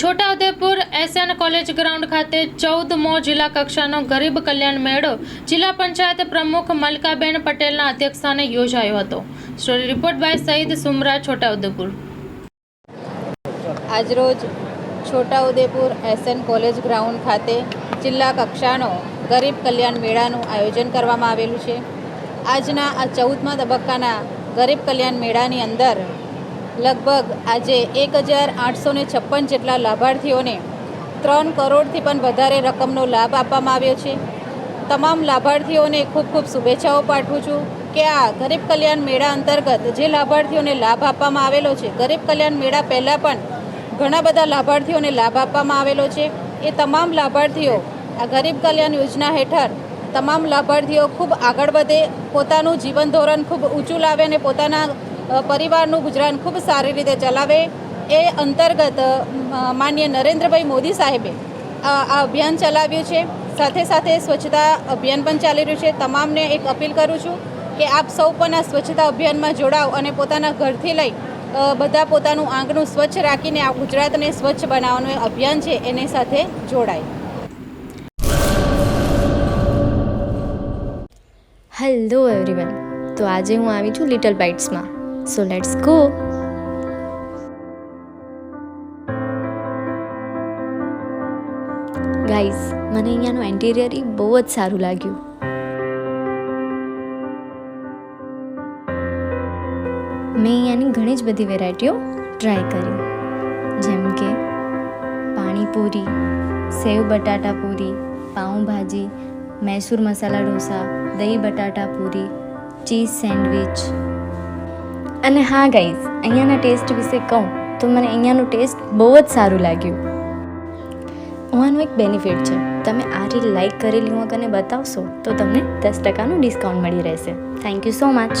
Chhota Udepur SN college ground ખાતે ચૌદ મો જિલ્લા કક્ષાનો ગરીબ કલ્યાણ મેળો જિલ્લા પંચાયત પ્રમુખ મલકાબેન પટેલના અધ્યક્ષસ્થાને યોજાયો હતો. Story report by Sayeed Sumra, Chhota Udepur. આજરોજ છોટાઉદેપુર એસએન કોલેજ ગ્રાઉન્ડ ખાતે જિલ્લા કક્ષાનો ગરીબ કલ્યાણ મેળાનું આયોજન કરવામાં આવેલું છે. આજના આ ચૌદમા તબક્કાના ગરીબ કલ્યાણ મેળાની અંદર લગભગ આજે એક હજાર આઠસો ને છપ્પન જેટલા લાભાર્થીઓને ત્રણ કરોડથી પણ વધારે રકમનો લાભ આપવામાં આવ્યો છે. તમામ લાભાર્થીઓને ખૂબ ખૂબ શુભેચ્છાઓ પાઠવું છું કે આ ગરીબ કલ્યાણ મેળા અંતર્ગત જે લાભાર્થીઓને લાભ આપવામાં આવેલો છે, ગરીબ કલ્યાણ મેળા પહેલાં પણ ઘણા બધા લાભાર્થીઓને લાભ આપવામાં આવેલો છે. એ તમામ લાભાર્થીઓ આ ગરીબ કલ્યાણ યોજના હેઠળ તમામ લાભાર્થીઓ ખૂબ આગળ વધે, પોતાનું જીવન ધોરણ ખૂબ ઊંચું લાવે અને પોતાના પરિવારનું ગુજરાન ખૂબ સારી રીતે ચલાવે. એ અંતર્ગત માન્ય નરેન્દ્રભાઈ મોદી સાહેબે આ અભિયાન ચલાવ્યું છે. સાથે સાથે સ્વચ્છતા અભિયાન પણ ચાલી રહ્યું છે. તમામને એક અપીલ કરું છું કે આપ સૌ પણ આ સ્વચ્છતા અભિયાનમાં જોડાઓ અને પોતાના ઘરથી લઈ બધા પોતાનું આંગણું સ્વચ્છ રાખીને આ ગુજરાતને સ્વચ્છ બનાવવાનું અભિયાન છે. એની સાથે જોડાય. હેલો એવરીવન તો આજે હું આવી છું લિટલ બાઇટ્સમાં સો લેટ્સ ગો ગાઈઝ મને અહીંયાનું એન્ટિરિયર એ બહુ જ સારું લાગ્યું. મેં અહીંયાની ઘણી જ બધી વેરાયટીઓ ટ્રાય કરી. જેમ કે પાણીપુરી, સેવ બટાટા પૂરી, પાઉંભાજી, મૈસૂર મસાલા ઢોસા, દહીં બટાટા પૂરી, ચીઝ સેન્ડવિચ અને હા ગાઈઝ અહીંયાના ટેસ્ટ વિશે કહું, તો મને અહીંયાનું ટેસ્ટ બહુ જ સારું લાગ્યું. આનું એક બેનિફિટ છે, તમે આ રીલ લાઈક કરેલી હું કને બતાવશો, તો તમને દસ ટકાનું ડિસ્કાઉન્ટ મળી રહેશે. Thank you so much